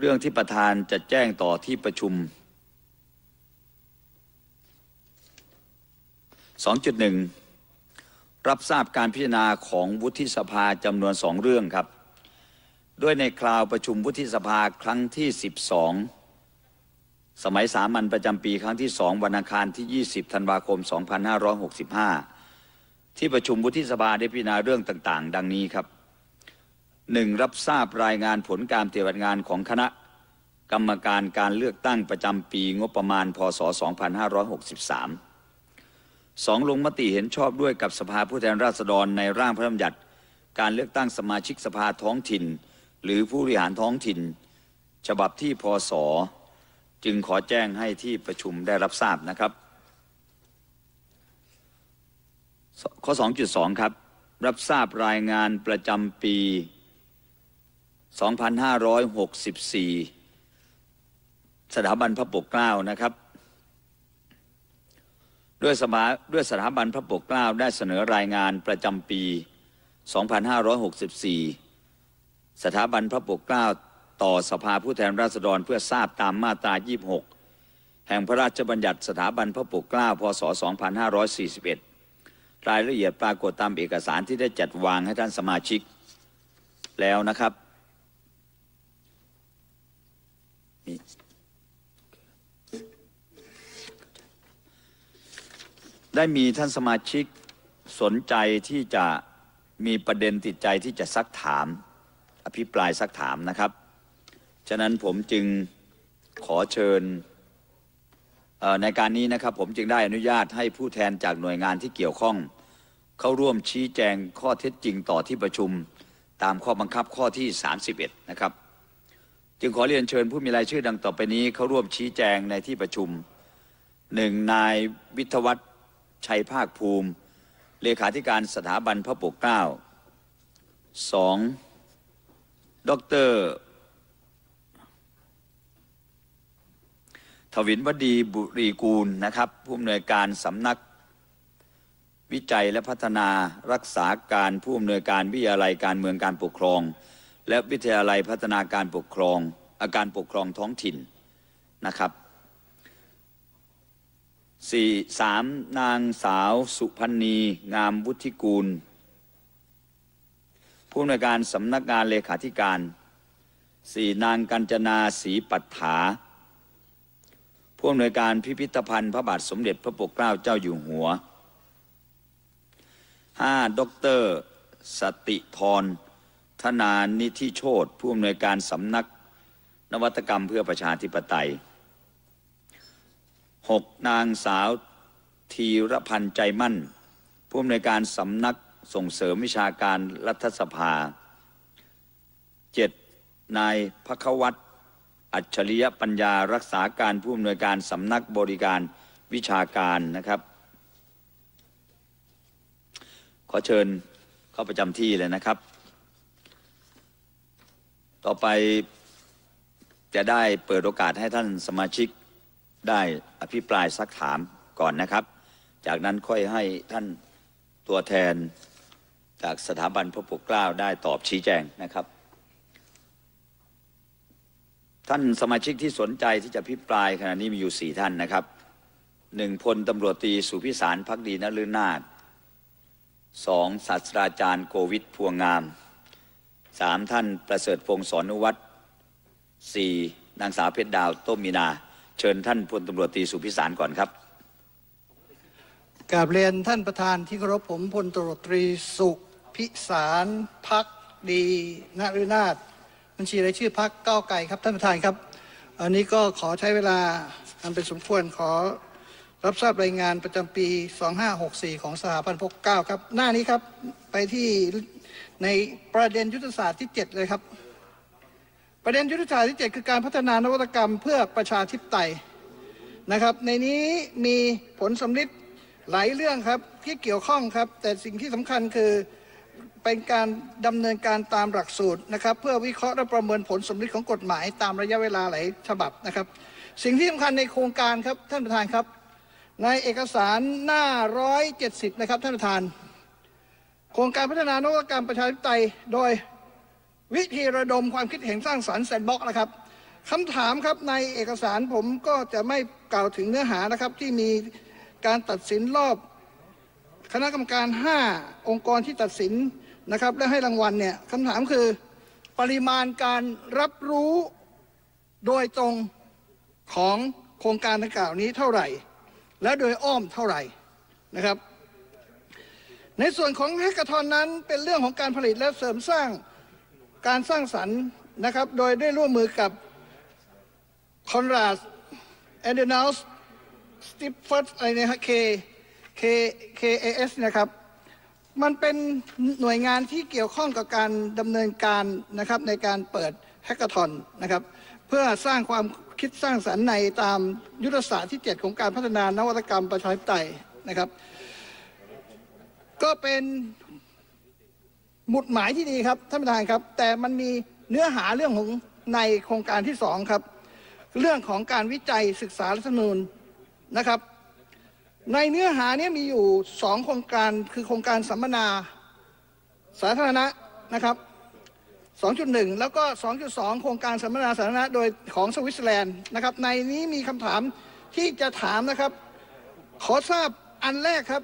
เรื่องที่ประธานจะแจ้งต่อที่ประชุม 2.1 รับทราบการพิจารณาของวุฒิสภาจำนวนสองเรื่องครับ ด้วยในคราวประชุมวุฒิสภาครั้งที่ 12 สมัยสามัญประจำปีครั้งที่สองวันอังคารที่ 20 ธันวาคม 2565 ที่ประชุมวุฒิสภาได้พิจารณาเรื่องต่าง ๆ ดังนี้ครับ หนึ่งรับทราบรายงานผลการปฏิบัติงานของคณะ กรรมการการเลือกตั้งประจำปีงบประมาณ พศ 2563สองลงมติเห็นชอบด้วยกับสภาผู้แทนราษฎรในร่างพระราชบัญญัติ การเลือกตั้งสมาชิกสภาท้องถิ่น หรือผู้บริหารท้องถิ่น ฉบับที่พศ จึงขอแจ้งให้ที่ประชุมได้รับทราบนะครับ ข้อ 2.2 ครับ รับทราบรายงานประจำปี 2564 สถาบันพระปกเกล้านะครับ ด้วยสมาด้วยสถาบันพระปกเกล้าได้เสนอรายงานประจำปี 2564 สถาบันพระปกเกล้าต่อสภาผู้แทนราษฎรเพื่อทราบตามมาตรา 26 แห่งพระราชบัญญัติสถาบันพระปกเกล้า พศ 2541 รายละเอียดปรากฏตามเอกสารที่ได้จัดวางให้ท่านสมาชิกแล้วนะครับนี่ ได้มีท่านสมาชิกสนใจที่จะมีประเด็นติดใจที่จะซักถาม อภิปรายซักถามนะครับ ฉะนั้นผมจึงขอเชิญในการนี้นะครับผมจึงได้อนุญาตให้ผู้แทนจากหน่วยงานที่เกี่ยวข้อง เข้าร่วมชี้แจงข้อเท็จจริงต่อที่ประชุม ตามข้อบังคับข้อที่ 31 นะครับ จึงขอเรียนเชิญผู้มีรายชื่อดังต่อไปนี้เข้าร่วมชี้แจงในที่ประชุมหนึ่งนายวิทวัฒน์ชัยภาคภูมิ เลขาธิการสถาบันพระปกเกล้าสองดรทวินวดีบุรีกูลนะครับผู้อำนวยการสำนักวิจัยและพัฒนารักษาการผู้อำนวยการวิทยาลัยการเมืองการปกครอง และวิทยาลัยพัฒนาการปกครอง อาการปกครองท้องถิ่นนะครับสี่สามนางสาวสุพันนีงามวุฒิกูล ผู้อำนวยการสำนักงานเลขาธิการสี่นางกัญจนาศรีปัฏฐา ผู้อำนวยการพิพิธภัณฑ์พระบาทสมเด็จพระปกเกล้าเจ้าอยู่หัว 5. ดร สติธร ธนานิธิโชตผู้อำนวยการสำนักนวัตกรรมเพื่อประชาธิปไตย 6. นางสาวธีรพันธ์ใจมั่น ผู้อำนวยการสำนักส่งเสริมวิชาการรัฐสภา 7. นายพระวัตอัจฉริยปัญญารักษาการผู้อำนวยการสำนักบริการวิชาการนะครับ ขอเชิญเข้าประจำที่เลยนะครับ ต่อไปจะได้เปิดโอกาสให้ท่านสมาชิกได้อภิปรายซักถามก่อนนะครับ จากนั้นค่อยให้ท่านตัวแทนจากสถาบันพระปกเกล้าได้ตอบชี้แจงนะครับ ท่านสมาชิกที่สนใจที่จะพิปรายขณะนี้มีอยู่สี่ท่านนะครับหนึ่งพลตำรวจตรีสุพิสารพักดีนฤนาถสองศาสตราจารย์โกวิทพวงงาม สามท่านประเสริฐพงศ์สอนุวัตรสี่นางสาวเพชรดาวต้มมีนา เชิญท่านพลตำรวจตรีสุพิสารก่อนครับกราบเรียนท่านประธานที่เคารพผมพลตรวจตรีสุพิสารพักดีนฤนาถบัญชีรายชื่อพักก้าวไก่ครับท่านประธานครับ อันนี้ก็ขอใช้เวลาอันเป็นสมควรขอรับทราบรายงานประจำปี 2564 ของสถาบันพกเก้าครับ หน้านี้ครับไปที่ ในประเด็นยุทธศาสตร์ที่ 7 เลยครับ ประเด็นยุทธศาสตร์ที่ 7 คือการพัฒนานวัตกรรมเพื่อประชาธิปไตยนะครับ ในนี้มีผลสำลิดหลายเรื่องครับที่เกี่ยวข้องครับ แต่สิ่งที่สำคัญคือเป็นการดำเนินการตามหลักสูตรนะครับ เพื่อวิเคราะห์และประเมินผลสำลิดของกฎหมาย ตามระยะเวลาหลายฉบับนะครับ สิ่งที่สำคัญในโครงการครับท่านประธานครับ ในเอกสารหน้า 170 นะครับท่านประธาน ครงการพัฒนานวัตกรรมประชาธิปไตย โดยวิธีระดมความคิดเห็นสร้างสรรค์แซนบ็อกนะครับคำถามครับในเอกสารผมก็จะไม่กล่าวถึงเนื้อหานะครับ ที่มีการตัดสินรอบ คณะกรรมการ 5 องค์กรที่ตัดสินนะครับ และให้รางวัลเนี่ยคำถามคือปริมาณการรับรู้โดยตรงของโครงการดังกล่าวนี้เท่าไหร่ และโดยอ้อมเท่าไหร่นะครับ ในส่วนของแฮกเกอร์ทอนนั้นเป็นเรื่องของการผลิตและเสริมสร้างการสร้างสรรค์นะครับ โดยได้ร่วมมือกับคอนราดแอนเดนัลส์สติฟฟัสอะไรเนี่ยฮะ K K KAS นะครับ มันเป็นหน่วยงานที่เกี่ยวข้องกับการดำเนินการนะครับในการเปิดแฮกเกอร์ทอนนะครับ เพื่อสร้างความคิดสร้างสรรค์ในตามยุทธศาสตร์ที่ 7 ของการพัฒนานวัตกรรมประชาธิปไตยนะครับ ก็เป็นหมุดหมายที่ดีครับท่านประธานครับ แต่มันมีเนื้อหาเรื่องของในโครงการที่สองครับ เรื่องของการวิจัยศึกษารัฐธรรมนูญนะครับ ในเนื้อหาเนี้มีอยู่สองโครงการคือโครงการสัมมนาสาธารณะนะครับ 2.1 แล้วก็ 2.2 โครงการสัมมนาสาธารณะโดยของสวิตเซอร์แลนด์นะครับ ในนี้มีคำถามที่จะถามนะครับ ขอทราบอันแรกครับ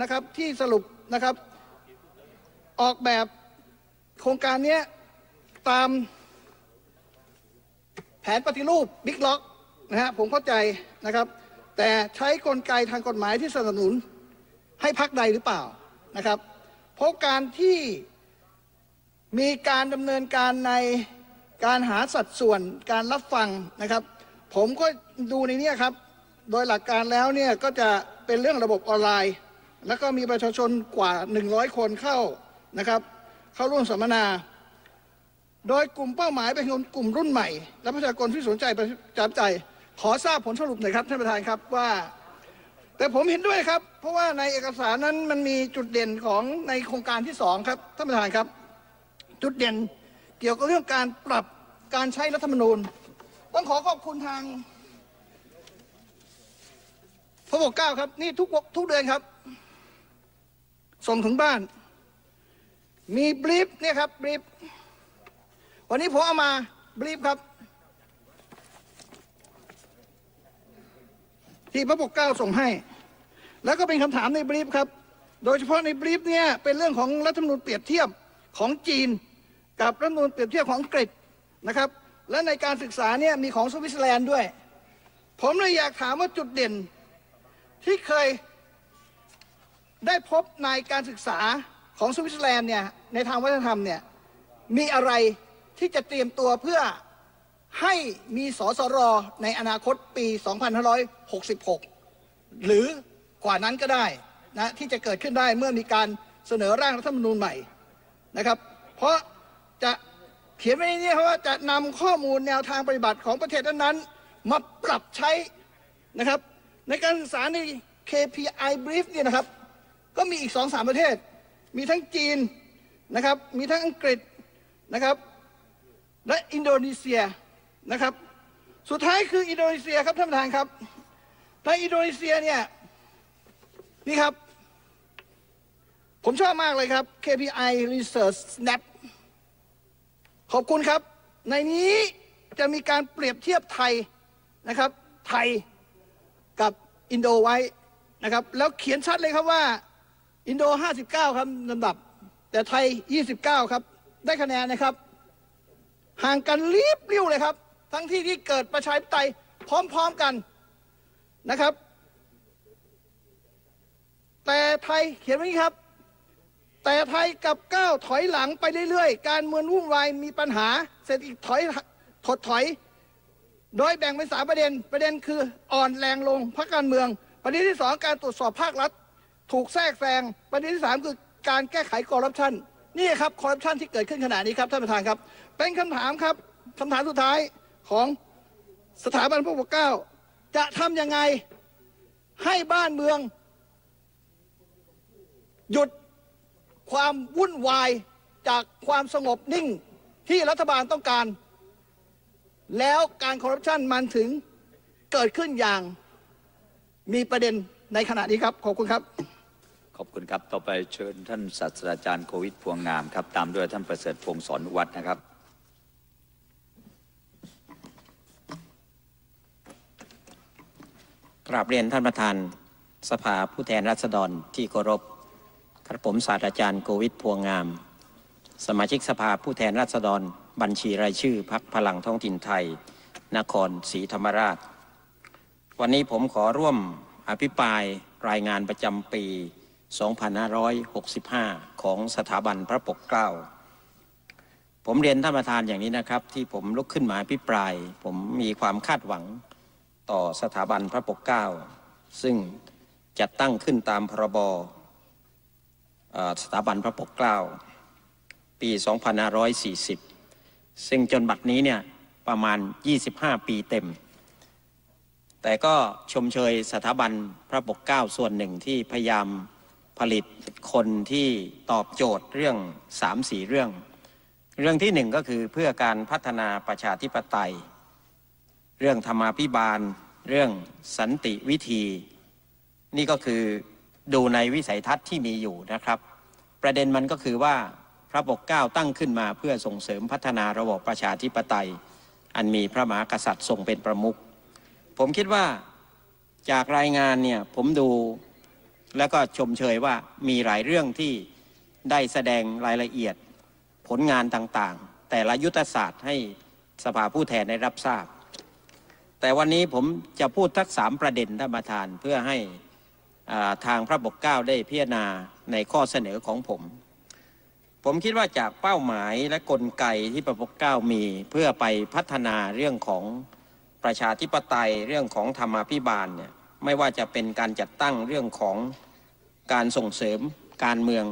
นะครับที่สรุปนะครับ ออกแบบโครงการนี้ตามแผนปฏิรูปบิ๊กล็อกนะฮะผมเข้าใจนะครับ แต่ใช้กลไกทางกฎหมายที่สนับสนุนให้พักใดหรือเปล่านะครับ เพราะการที่มีการดำเนินการในการหาสัดส่วนการรับฟังนะครับ ผมก็ดูในนี้ครับ โดยหลักการแล้วเนี่ยก็จะเป็นเรื่องระบบออนไลน์ แล้วก็มีประชาชนกว่า 100 คนเข้านะครับ เข้าร่วมสัมมนา โดยกลุ่มเป้าหมายเป็นกลุ่มรุ่นใหม่ และประชากรที่สนใจประชาธิปไตยขอทราบผลสรุปหน่อยครับท่านประธานครับว่า แต่ผมเห็นด้วยครับ เพราะว่าในเอกสารนั้นมันมีจุดเด่นของในโครงการที่สองครับท่านประธานครับ จุดเด่นเกี่ยวกับเรื่องการปรับการใช้รัฐธรรมนูญ ต้องขอขอบคุณทางพระบกเก้าครับ นี่ทุกทุกเดือนครับ ส่งถึงบ้าน มีบลีฟเนี่ยครับบลีฟวันนี้ผมเอามาบลีฟครับ ที่พระปกเกล้าส่งให้ แล้วก็เป็นคำถามในบรีฟครับ โดยเฉพาะในบรีฟเนี่ยเป็นเรื่องของรัฐธรรมนูญเปรียบเทียบของจีน กับรัฐธรรมนูญเปรียบเทียบของอังกฤษนะครับ และในการศึกษาเนี่ยมีของสวิตเซอร์แลนด์ด้วย ผมเลยอยากถามว่าจุดเด่นที่เคย ได้พบในการศึกษาของสวิตเซอร์แลนด์เนี่ยในทางวัฒนธรรมเนี่ยมีอะไรที่จะเตรียมตัวเพื่อให้มีสสรในอนาคตปี 2566 หรือกว่านั้นก็ได้นะที่จะเกิดขึ้นได้เมื่อมีการเสนอร่างรัฐธรรมนูญใหม่นะครับ เพราะจะเขียนไว้ในนี้ครับว่าจะนำข้อมูลแนวทางปฏิบัติของประเทศนั้นๆมาปรับใช้นะครับ ในการศึกษาใน KPI brief เนี่ยนะครับ ก็มีอีกสองสามประเทศ มีทั้งจีนนะครับ มีทั้งอังกฤษนะครับ และอินโดนีเซียนะครับ สุดท้ายคืออินโดนีเซียครับท่านประธานครับในอินโดนีเซียเนี่ยนี่ครับ ผมชอบมากเลยครับ KPI Research Snap ขอบคุณครับ ในนี้จะมีการเปรียบเทียบไทยนะครับ ไทยกับอินโดไว้นะครับ แล้วเขียนชัดเลยครับว่า อินโด 59 ครับลำดับ แต่ไทย 29 ครับ ได้คะแนนนะครับ ห่างกันรีบเรียวเลยครับ ทั้งที่ที่เกิดประชาธิปไตยพร้อมๆกันนะครับ แต่ไทยเขียนไว้นี้ครับ แต่ไทยกับก้าวถอยหลังไปเรื่อยๆ การเมืองวุ่นวายมีปัญหาเศรษฐกิจถอยถดถอย โดยแบ่งเป็นสามประเด็น ประเด็นคืออ่อนแรงลงพักการเมือง ประเด็นที่สองการตรวจสอบภาครัฐ ถูกแทรกแซงประเด็นที่สามคือการแก้ไขคอร์รัปชันนี่ครับคอร์รัปชันที่เกิดขึ้นขณะนี้ครับท่านประธานครับ เป็นคำถามครับคำถามสุดท้ายของสถาบันพระปกเก้าจะทำยังไงให้บ้านเมือง หยุดความวุ่นวายจากความสงบนิ่งที่รัฐบาลต้องการ แล้วการคอร์รัปชันมันถึงเกิดขึ้นอย่างมีประเด็นในขณะนี้ครับ ขอบคุณครับ ขอบคุณครับ ต่อไปเชิญท่านศาสตราจารย์โควิดพวงงามครับ ตามด้วยท่านประเสริฐพงศ์สอนวัดนะครับ กราบเรียนท่านประธานสภาผู้แทนราษฎรที่เคารพกระผมศาสตราจารย์โควิดพวงงาม สมาชิกสภาผู้แทนราษฎร บัญชีรายชื่อพักพลังท้องถิ่นไทย นครศรีธรรมราช วันนี้ผมขอร่วมอภิปรายรายงานประจำปี 2565 ของสถาบันพระปกเกล้า ผมเรียนท่านประธานอย่างนี้นะครับ ที่ผมลุกขึ้นมาอภิปราย ผมมีความคาดหวังต่อสถาบันพระปกเกล้า ซึ่งจัดตั้งขึ้นตามพรบสถาบันพระปกเกล้า ปี 2540 ซึ่งจนบัดนี้เนี่ยประมาณ 25 ปีเต็ม แต่ก็ชมเชยสถาบันพระปกเกล้าส่วนหนึ่งที่พยายาม ผลิตคนที่ตอบโจทย์เรื่อง3-4เรื่อง เรื่องที่หนึ่งก็คือเพื่อการพัฒนาประชาธิปไตย เรื่องธรรมาภิบาล เรื่องสันติวิธี นี่ก็คือดูในวิสัยทัศน์ที่มีอยู่นะครับ ประเด็นมันก็คือว่าพระปกเก้าตั้งขึ้นมาเพื่อส่งเสริมพัฒนาระบบประชาธิปไตย อันมีพระมหากษัตริย์ทรงเป็นประมุขผมคิดว่าจากรายงานเนี่ยผมดู แล้วก็ชมเชยว่ามีหลายเรื่องที่ได้แสดงรายละเอียดผลงานต่างๆ แต่ละยุทธศาสตร์ให้สภาผู้แทนได้รับทราบ แต่วันนี้ผมจะพูดทักสามประเด็นท่านประธานเพื่อให้าทางพระบกเก้าได้พิจารณาในข้อเสนอของผม ผมคิดว่าจากเป้าหมายและกลไกที่พระปกเก้ามีเพื่อไปพัฒนาเรื่องของประชาธิปไตยเรื่องของธรรมาภิบาลเนี่ย ไม่ว่าจะเป็นการจัดตั้งเรื่องของการส่งเสริมการเมือง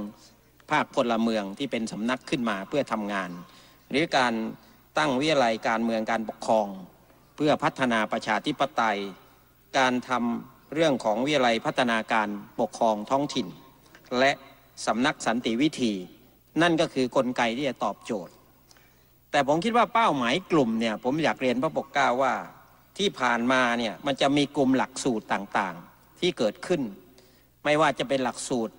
ภาคพลเมืองที่เป็นสำนักขึ้นมาเพื่อทำงาน หรือการตั้งวิทยาลัยการเมืองการปกครอง เพื่อพัฒนาประชาธิปไตย การทำเรื่องของวิทยาลัยพัฒนาการปกครองท้องถิ่น และสำนักสันติวิธี นั่นก็คือกลไกที่จะตอบโจทย์ แต่ผมคิดว่าเป้าหมายกลุ่มเนี่ยผมอยากเรียนพระปกเกล้าว่า ที่ผ่านมาเนี่ยมันจะมีกลุ่มหลักสูตรต่างๆ ที่เกิดขึ้น ไม่ว่าจะเป็นหลักสูตร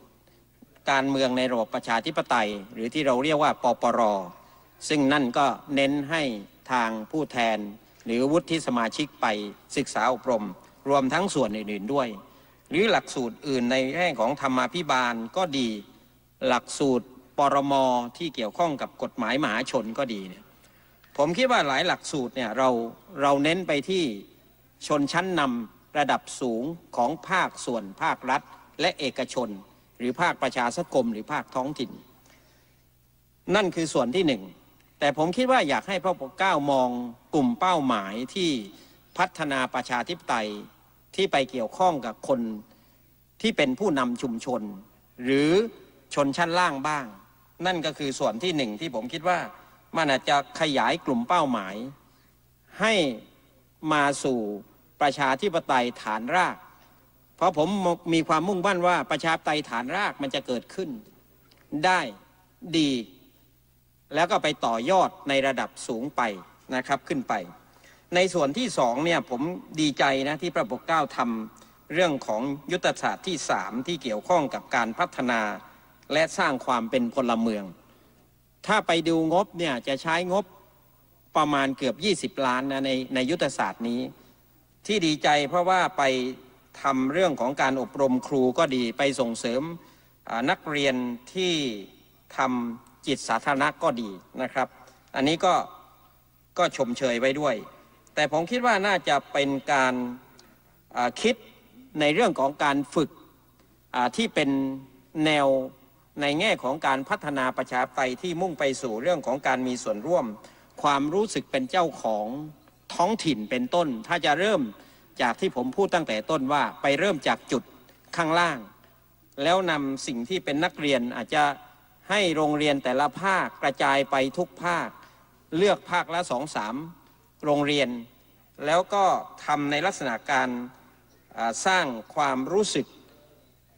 การเมืองในระบบประชาธิปไตย หรือที่เราเรียกว่าปปร ซึ่งนั่นก็เน้นให้ทางผู้แทน หรือวุฒิสมาชิกไปศึกษาอบรม รวมทั้งส่วนอื่นๆด้วย หรือหลักสูตรอื่นในแง่ของธรรมาภิบาลก็ดี หลักสูตรปรมที่เกี่ยวข้องกับกฎหมายมหาชนก็ดีเนี่ย ผมคิดว่าหลายหลักสูตรเนี่ยเราเราเน้นไปที่ชนชั้นนำระดับสูงของภาคส่วนภาครัฐ และเอกชน หรือภาคประชาสังคมหรือภาคท้องถิ่น นั่นคือส่วนที่หนึ่งแต่ผมคิดว่าอยากให้พระปกเก้ามองกลุ่มเป้าหมายที่พัฒนาประชาธิปไตยที่ไปเกี่ยวข้องกับคนที่เป็นผู้นำชุมชน หรือชนชั้นล่างบ้าง นั่นก็คือส่วนที่หนึ่งที่ผมคิดว่า มันอาจจะขยายกลุ่มเป้าหมาย ให้มาสู่ประชาธิปไตยฐานราก เพราะผมมีความมุ่งมั่นว่าประชาธิปไตยฐานรากมันจะเกิดขึ้น ได้ดี แล้วก็ไปต่อยอดในระดับสูงไปนะครับขึ้นไป ในส่วนที่สองเนี่ยผมดีใจนะที่พระปกเก้าทำเรื่องของยุทธศาสตร์ที่สามที่เกี่ยวข้องกับการพัฒนาและสร้างความเป็นพลเมือง ถ้าไปดูงบเนี่ยจะใช้งบประมาณเกือบ 20 ล้านนะในในยุทธศาสตร์นี้ ที่ดีใจเพราะว่าไปทำเรื่องของการอบรมครูก็ดีไปส่งเสริมนักเรียนที่ทำจิตสาธารณะก็ดีนะครับ อันนี้ก็ก็ชมเชยไว้ด้วย แต่ผมคิดว่าน่าจะเป็นการคิดในเรื่องของการฝึกที่เป็นแนว ในแง่ของการพัฒนาประชาธิปไตยที่มุ่งไปสู่เรื่องของการมีส่วนร่วม ความรู้สึกเป็นเจ้าของท้องถิ่นเป็นต้น ถ้าจะเริ่มจากที่ผมพูดตั้งแต่ต้นว่าไปเริ่มจากจุดข้างล่าง แล้วนำสิ่งที่เป็นนักเรียนอาจจะให้โรงเรียนแต่ละภาคกระจายไปทุกภาค เลือกภาคละสองสามโรงเรียน แล้วก็ทำในลักษณะการสร้างความรู้สึก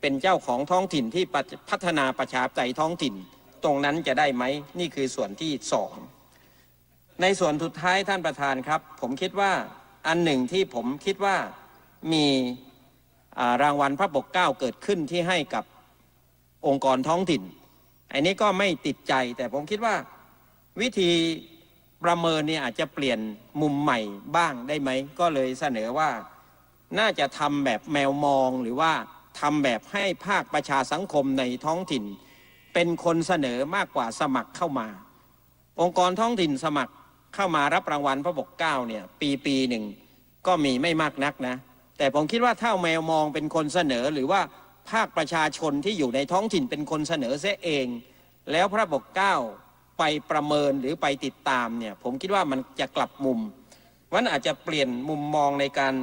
เป็นเจ้าของท้องถิ่นที่พัฒนาประชาธิปไตยท้องถิ่น ตรงนั้นจะได้ไหมนี่คือส่วนที่สองในส่วนสุดท้ายท่านประธานครับ ผมคิดว่าอันหนึ่งที่ผมคิดว่ามีารางวัลพระปกเก้าเกิดขึ้นที่ให้กับองค์กรท้องถิ่น อันนี้ก็ไม่ติดใจแต่ผมคิดว่าวิธีประเมินเนี่ยอาจจะเปลี่ยนมุมใหม่บ้างได้ไหม ก็เลยเสนอว่าน่าจะทำแบบแมวมองหรือว่า ทำแบบให้ภาคประชาสังคมในท้องถิ่น เป็นคนเสนอมากกว่าสมัครเข้ามา องค์กรท้องถิ่นสมัครเข้ามารับรางวัลพระปกเก้าเนี่ยปีปีหนึ่งก็มีไม่มากนักนะ แต่ผมคิดว่าถ้าแมวมองเป็นคนเสนอหรือว่าภาคประชาชนที่อยู่ในท้องถิ่นเป็นคนเสนอเสียเอง แล้วพระปกเก้าไปประเมินหรือไปติดตามเนี่ยผมคิดว่ามันจะกลับมุมมันอาจจะเปลี่ยนมุมมองในการ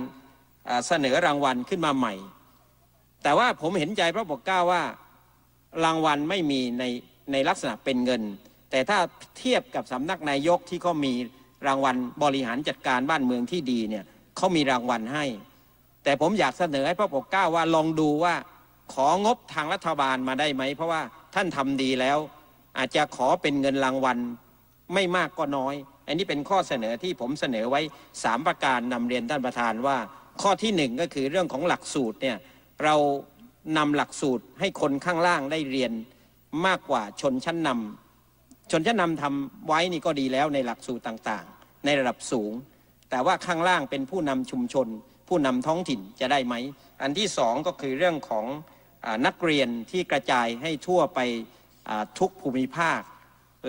เสนอรางวัลขึ้นมาใหม่ แต่ว่าผมเห็นใจพระปกเกล้าว่ารางวัลไม่มีในในลักษณะเป็นเงิน แต่ถ้าเทียบกับสำนักนายกที่เขามีรางวัลบริหารจัดการบ้านเมืองที่ดีเนี่ยเขามีรางวัลให้ แต่ผมอยากเสนอให้พระปกเกล้าว่าลองดูว่าของบทางรัฐบาลมาได้ไหม เพราะว่าท่านทำดีแล้ว อาจจะขอเป็นเงินรางวัลไม่มากก็น้อย อันนี้เป็นข้อเสนอที่ผมเสนอไว้สามประการนำเรียนท่านประธานว่า ข้อที่หนึ่งก็คือเรื่องของหลักสูตรเนี่ย เรานำหลักสูตรให้คนข้างล่างได้เรียนมากกว่าชนชั้นนำชนชั้นนำทำไว้นี่ก็ดีแล้วในหลักสูตรต่างๆ ในระดับสูง แต่ว่าข้างล่างเป็นผู้นำชุมชน ผู้นำท้องถิ่นจะได้ไหม อันที่สองก็คือเรื่องของอนักเรียนที่กระจายให้ทั่วไปทุกภูมิภาค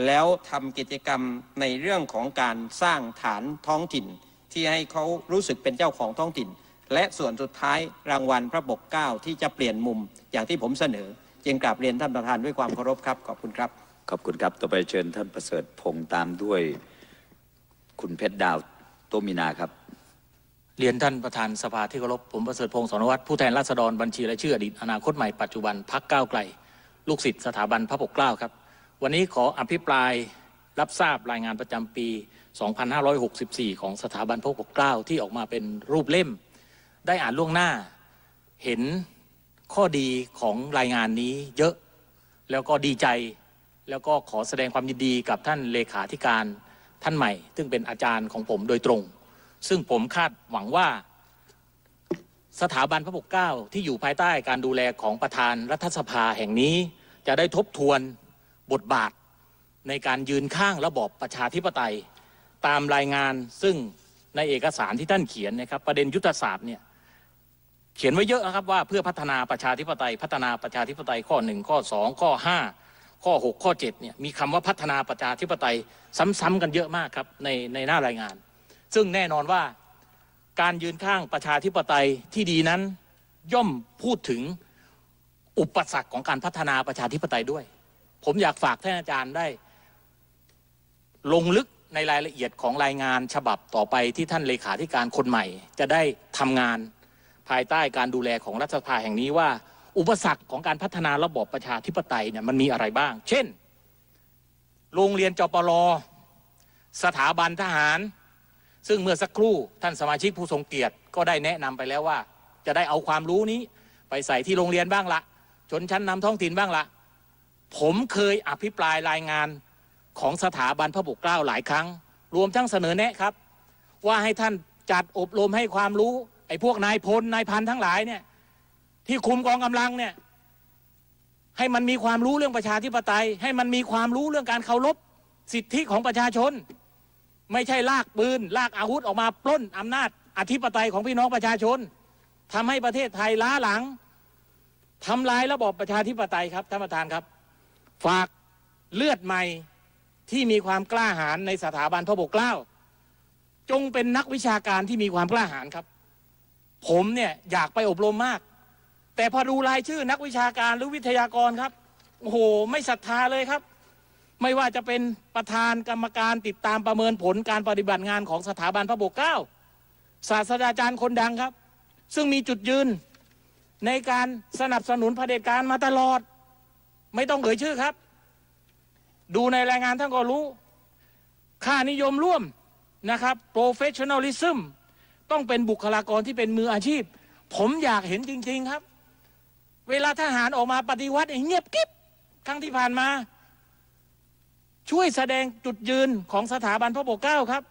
แล้วทำกิจกรรมในเรื่องของการสร้างฐานท้องถิ่น ที่ให้เขารู้สึกเป็นเจ้าของท้องถิ่น และส่วนสุดท้ายรางวัลพระปกเกล้าที่จะเปลี่ยนมุมอย่างที่ผมเสนอ จึงกราบเรียนท่านประธานด้วยความเคารพครับ ขอบคุณครับ ขอบคุณครับ ต่อไปเชิญท่านประเสริฐพงษ์ตามด้วยคุณเพชรดาวโตมินาครับ เรียนท่านประธานสภาที่เคารพผมประเสริฐพงศ์สรวัตรผู้แทนราษฎรบัญชีรายชื่ออดีตอนาคตใหม่ปัจจุบันพักก้าวไกล ลูกศิษย์สถาบันพระปกเกล้าครับ วันนี้ขออภิปรายรับทราบรายงานประจำปี 2564 ของสถาบันพระปกเกล้าที่ออกมาเป็นรูปเล่ม ได้อ่านล่วงหน้า เห็นข้อดีของรายงานนี้เยอะแล้วก็ดีใจ แล้วก็ขอแสดงความยินดีกับท่านเลขาธิการท่านใหม่ ซึ่งเป็นอาจารย์ของผมโดยตรง ซึ่งผมคาดหวังว่า สถาบันพระปกเกล้าที่อยู่ภายใต้การดูแลของประธานรัฐสภาแห่งนี้ จะได้ทบทวนบทบาทในการยืนข้างระบอบประชาธิปไตย ตามรายงานซึ่งในเอกสารที่ท่านเขียนนะครับ ประเด็นยุทธศาสตร์เนี่ย เขียนไว้เยอะนะครับว่าเพื่อพัฒนาประชาธิปไตย พัฒนาประชาธิปไตยข้อหนึ่งข้อสองข้อห้าข้อหกข้อเจ็ดเนี่ยมีคำว่าพัฒนาประชาธิปไตยซ้ำๆกันเยอะมากครับในในหน้ารายงาน ซึ่งแน่นอนว่าการยืนข้างประชาธิปไตยที่ดีนั้นย่อมพูดถึงอุปสรรคของการพัฒนาประชาธิปไตยด้วย ผมอยากฝากท่านอาจารย์ได้ ลงลึกในรายละเอียดของรายงานฉบับต่อไปที่ท่านเลขาธิการคนใหม่ จะได้ทำงาน ภายใต้การดูแลของรัฐสภาแห่งนี้ว่า อุปสรรคของการพัฒนาระบอบประชาธิปไตยเนี่ยมันมีอะไรบ้าง เช่น โรงเรียนจปรสถาบันทหาร ซึ่งเมื่อสักครู่ท่านสมาชิกผู้ทรงเกียรติก็ได้แนะนำไปแล้วว่า จะได้เอาความรู้นี้ ไปใส่ที่โรงเรียนบ้างละชนชั้นนำท้องถิ่นบ้างละผมเคยอภิปรายรายงานของสถาบันพระปกเกล้าหลายครั้ง รวมทั้งเสนอแนะครับ ว่าให้ท่านจัดอบรมให้ความรู้ ไอ้พวกนายพลนายพันทั้งหลายเนี่ยที่คุมกองกำลังเนี่ยให้มันมีความรู้เรื่องประชาธิปไตย ให้มันมีความรู้เรื่องการเคารพสิทธิของประชาชน ไม่ใช่ลากปืนลากอาวุธออกมาปล้นอำนาจอธิปไตยของพี่น้องประชาชนทำให้ประเทศไทยล้าหลังทำลายระบอบประชาธิปไตยครับท่านประธานครับ ฝากเลือดใหม่ที่มีความกล้าหาญในสถาบันพระปกเกล้า จงเป็นนักวิชาการที่มีความกล้าหาญครับ ผมเนี่ยอยากไปอบรมมาก แต่พอดูรายชื่อนักวิชาการหรือวิทยากรครับโอ้โหไม่ศรัทธาเลยครับ ไม่ว่าจะเป็นประธานกรรมการติดตามประเมินผลการปฏิบัติงานของสถาบันพระปกเก้าศาสตราจารย์คนดังครับ ซึ่งมีจุดยืนในการสนับสนุนเผด็จการมาตลอด ไม่ต้องเอ่ยชื่อครับ ดูในรายงานท่านก็รู้ ค่านิยมร่วมนะครับ professionalism ต้องเป็นบุคลากรที่เป็นมืออาชีพ ผมอยากเห็นจริง ๆครับ เวลาทหารออกมาปฏิวัติเงียบกิ๊บครั้งที่ผ่านมา ช่วยแสดงจุดยืนของสถาบันพระปกเกล้าครับ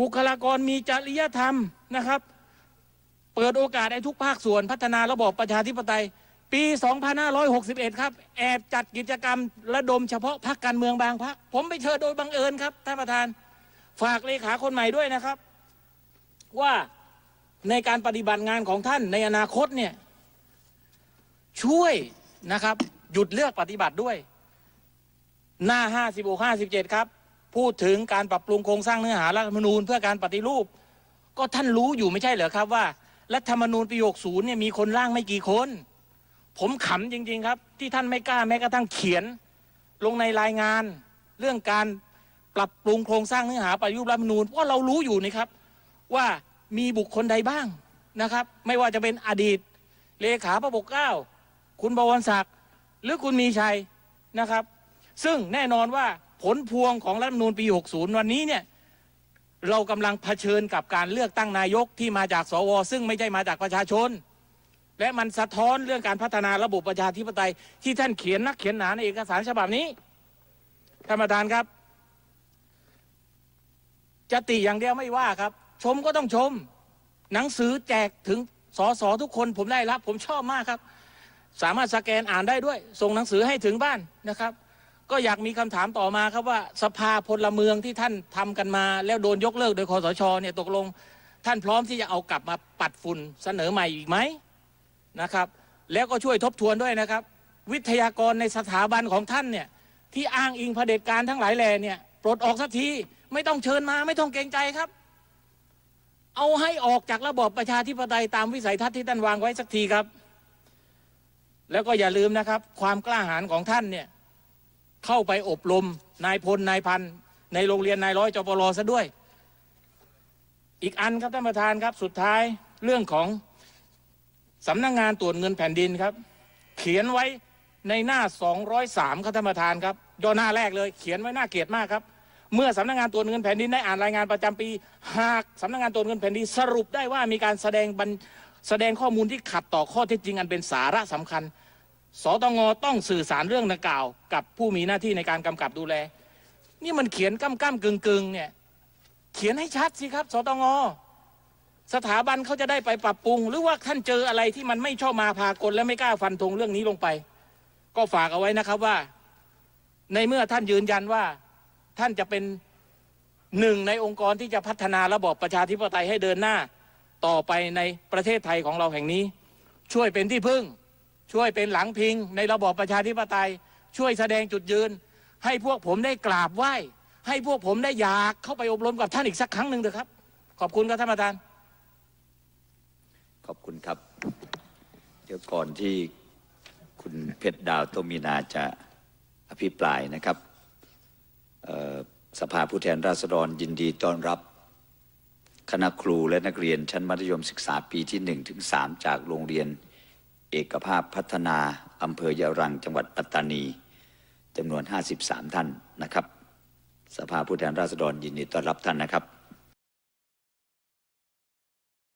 บุคลากรมีจริยธรรมนะครับ เปิดโอกาสให้ทุกภาคส่วนพัฒนาระบบประชาธิปไตย ปี 2561 ครับ แอบจัดกิจกรรมระดมเฉพาะพรรคการเมืองบางพรรคผมไปเชิญโดยบังเอิญครับท่านประธาน ฝากเลขาคนใหม่ด้วยนะครับ ว่าในการปฏิบัติงานของท่านในอนาคตเนี่ยช่วยนะครับ หยุดเลือกปฏิบัติด้วย หน้า 56 57 ครับ พูดถึงการปรับปรุงโครงสร้างเนื้อหารัฐธรรมนูญเพื่อการปฏิรูป ก็ท่านรู้อยู่ไม่ใช่เหรอครับว่ารัฐธรรมนูญปี 60 เนี่ยมีคนร่างไม่กี่คน ผมขำจริง ๆ ครับ ที่ท่านไม่กล้าแม้กระทั่งเขียน ลงในรายงาน เรื่องการปรับปรุงโครงสร้างเนื้อหาปฏิรูปรัฐธรรมนูญเพราะเรารู้อยู่นะครับ ว่ามีบุคคลใดบ้างนะครับ ไม่ว่าจะเป็นอดีตเลขาพระปกเก้า คุณบวรศักดิ์หรือคุณมีชัยนะครับ ซึ่งแน่นอนว่าผลพวงของรัฐธรรมนูญปี 60 วันนี้เนี่ยเรากำลังเผชิญกับการเลือกตั้งนายกที่มาจากสว ซึ่งไม่ใช่มาจากประชาชน และมันสะท้อนเรื่องการพัฒนาระบบประชาธิปไตย ที่ท่านเขียนนักเขียนหนาในเอกสารฉบับนี้ท่านประธานครับจะติอย่างเดียวไม่ว่าครับ ชมก็ต้องชม หนังสือแจกถึงสสทุกคนผมได้รับ ผมชอบมากครับ สามารถสแกนอ่านได้ด้วย ส่งหนังสือให้ถึงบ้านนะครับ ก็อยากมีคำถามต่อมาครับว่าสภาพลเมืองที่ท่านทำกันมา แล้วโดนยกเลิกโดยคอสชเนี่ยตกลง ท่านพร้อมที่จะเอากลับมาปัดฝุ่นเสนอใหม่อีกไหมนะครับ แล้วก็ช่วยทบทวนด้วยนะครับ วิทยากรในสถาบันของท่านเนี่ยที่อ้างอิงเผด็จการทั้งหลายแหล่เนี่ยปลดออกสักทีไม่ต้องเชิญมาไม่ต้องเกรงใจครับ เอาให้ออกจากระบอบประชาธิปไตยตามวิสัยทัศน์ที่ท่านวางไว้สักทีครับ แล้วก็อย่าลืมนะครับ ความกล้าหาญของท่านเนี่ยเข้าไปอบรมนายพลนายพันในโรงเรียนนายร้อยจปรซะด้วย อีกอันครับท่านประธานครับสุดท้ายเรื่องของสำนักงงานตรวจเงินแผ่นดินครับ เขียนไว้ในหน้า 203ครับท่านประธานครับย่อหน้าแรกเลย เขียนไว้หน้าเกียรติมากครับ เมื่อสำนักงานตรวจเงินแผ่นดินได้อ่านรายงานประจำปี หากสำนักงานตรวจเงินแผ่นดินสรุปได้ว่ามีการแสดงบัญแสดงข้อมูลที่ขัดต่อข้อเท็จจริงอันเป็นสาระสำคัญ สตงต้องสื่อสารเรื่องดังกล่าว กับผู้มีหน้าที่ในการกำกับดูแล นี่มันเขียนก้ำก้ำกึ่งกึ่งเนี่ยเขียนให้ชัดสิครับ สตงสถาบันเขาจะได้ไปปรับปรุง หรือว่าท่านเจออะไรที่มันไม่ชอบมาพากลและไม่กล้าฟันธงเรื่องนี้ลงไป ก็ฝากเอาไว้นะครับว่า ในเมื่อท่านยืนยันว่า ท่านจะเป็นหนึ่งในองค์กรที่จะพัฒนาระบอบประชาธิปไตยให้เดินหน้า ต่อไปในประเทศไทยของเราแห่งนี้ ช่วยเป็นที่พึ่ง ช่วยเป็นหลังพิง ในระบอบประชาธิปไตย ช่วยแสดงจุดยืน ให้พวกผมได้กราบไหว้ ให้พวกผมได้อยากเข้าไปอบรมกับท่านอีกสักครั้งหนึ่งเถอะครับ ขอบคุณครับท่านประธาน ขอบคุณครับ เดี๋ยวก่อนที่คุณเพชรดาวโตมีนาจะอภิปรายนะครับ สภาผู้แทนราษฎรยินดีต้อนรับ คณะครูและนักเรียนชั้นมัธยมศึกษาปีที่1ถึง3จากโรงเรียน เอกภาพพัฒนาอำเภอยะรังจังหวัดปัตตานีจำนวน 53 ท่านนะครับ สภาผู้แทนราษฎรยินดีต้อนรับท่านนะครับ